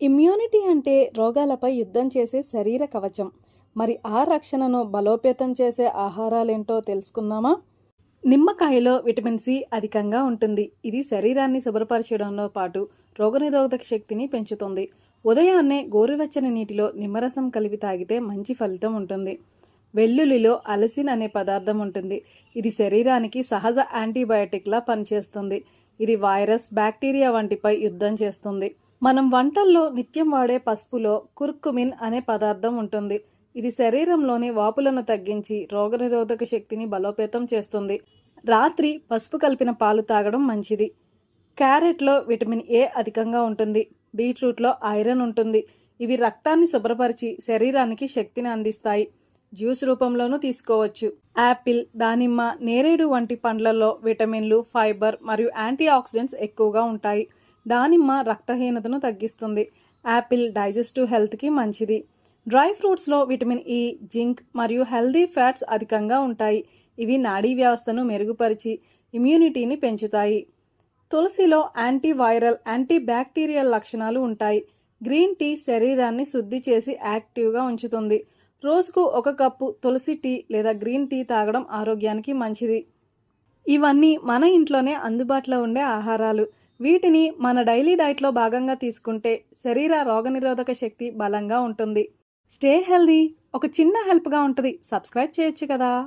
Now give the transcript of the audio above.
Immunity అంటే రోగాలపై యుద్ధం చేసే శరీర కవచం. మరి ఆ రక్షణను బలోపేతం చేసే ఆహారాలేంటో తెలుసుకుందామా? నిమ్మకాయలో విటమిన్ సి అధికంగా ఉంటుంది. ఇది శరీరాన్ని శుభ్రపరచడంలో పాటు రోగనిరోధక శక్తిని పెంచుతుంది. ఉదయాన్నే గోరువెచ్చని నీటిలో నిమ్మరసం కలిపి తాగితే మంచి ఫలితం ఉంటుంది. వెల్లుల్లిలో అలసిన్ అనే పదార్థం ఉంటుంది. ఇది శరీరానికి సహజ యాంటీబయాటిక్లా పనిచేస్తుంది. ఇది వైరస్ బ్యాక్టీరియా వంటిపై యుద్ధం చేస్తుంది. మనం వంటల్లో నిత్యం వాడే పసుపులో కుర్కుమిన్ అనే పదార్థం ఉంటుంది. ఇది శరీరంలోని వాపులను తగ్గించి రోగనిరోధక శక్తిని బలోపేతం చేస్తుంది. రాత్రి పసుపు కలిపిన పాలు తాగడం మంచిది. క్యారెట్లో విటమిన్ ఏ అధికంగా ఉంటుంది. బీట్రూట్లో ఐరన్ ఉంటుంది. ఇవి రక్తాన్ని శుభ్రపరిచి శరీరానికి శక్తిని అందిస్తాయి. జ్యూస్ రూపంలోనూ తీసుకోవచ్చు. యాపిల్ దానిమ్మ నేరేడు వంటి పండ్లలో విటమిన్లు ఫైబర్ మరియు యాంటీ ఆక్సిడెంట్స్ ఎక్కువగా ఉంటాయి. దానిమ్మ రక్తహీనతను తగ్గిస్తుంది. యాపిల్ డైజెస్టివ్ హెల్త్కి మంచిది. డ్రై ఫ్రూట్స్లో విటమిన్ ఈ జింక్ మరియు హెల్దీ ఫ్యాట్స్ అధికంగా ఉంటాయి. ఇవి నాడీ వ్యవస్థను మెరుగుపరిచి ఇమ్యూనిటీని పెంచుతాయి. తులసిలో యాంటీవైరల్ యాంటీ బ్యాక్టీరియల్ లక్షణాలు ఉంటాయి. గ్రీన్ టీ శరీరాన్ని శుద్ధి చేసి యాక్టివ్గా ఉంచుతుంది. రోజుకు ఒక కప్పు తులసి టీ లేదా గ్రీన్ టీ తాగడం ఆరోగ్యానికి మంచిది. ఇవన్నీ మన ఇంట్లోనే అందుబాటులో ఉండే ఆహారాలు. వీటిని మన డైలీ డైట్లో భాగంగా తీసుకుంటే శరీర రోగనిరోధక శక్తి బలంగా ఉంటుంది. Stay healthy. ఒక చిన్న హెల్ప్గా ఉంటుంది. సబ్స్క్రైబ్ చేయొచ్చు కదా.